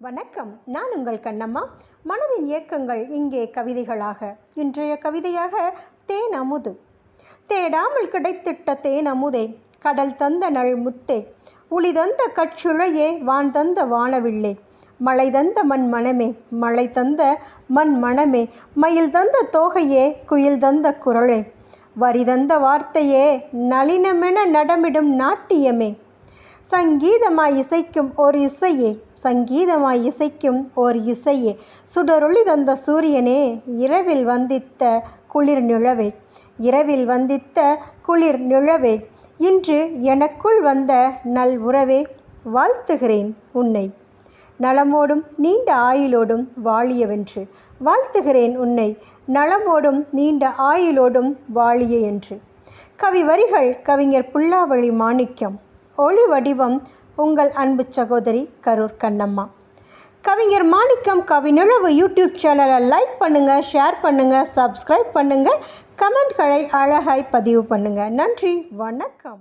வணக்கம். நான் உங்கள் கண்ணம்மா. மனதின் இயக்கங்கள் இங்கே கவிதைகளாக. இன்றைய கவிதையாக தேன் அமுது. தேடாமல் கிடைத்திட்ட தேன் அமுதே. கடல் தந்த நல் முத்தே. உளி தந்த கட்சுழையே வான் தந்த வானவில்லை. மழை தந்த மண் மனமே மழை தந்த மண் மணமே. மயில் தந்த தோகையே. குயில் தந்த குரலே. வரி தந்த வார்த்தையே. நளினமென நடமிடும் நாட்டியமே. சங்கீதமாய் இசைக்கும் ஓர் இசையே சங்கீதமாய் இசைக்கும் ஓர் இசையே. சுடரொளி தந்த சூரியனே இரவில் வந்தித்த குளிர் நிழவே இரவில் வந்தித்த குளிர் நிழவே இன்று எனக்குள் வந்த நல் உறவே வாழ்த்துகிறேன் உன்னை. நலமோடும் நீண்ட ஆயுளோடும் வாழியவென்று. வாழ்த்துகிறேன் உன்னை. நலமோடும் நீண்ட ஆயுளோடும் வாழிய என்று கவி வரிகள் கவிஞர் புல்லாவளி மாணிக்கம். ஒளி வடிவம் உங்கள் அன்பு சகோதரி கரூர் கண்ணம்மா. கவிஞர் மாணிக்கம் கவிநிழவு யூடியூப் சேனலை லைக் பண்ணுங்கள் ஷேர் பண்ணுங்கள் சப்ஸ்கிரைப் பண்ணுங்கள் கமெண்ட்களை அழகாய் பதிவு பண்ணுங்கள் நன்றி வணக்கம்.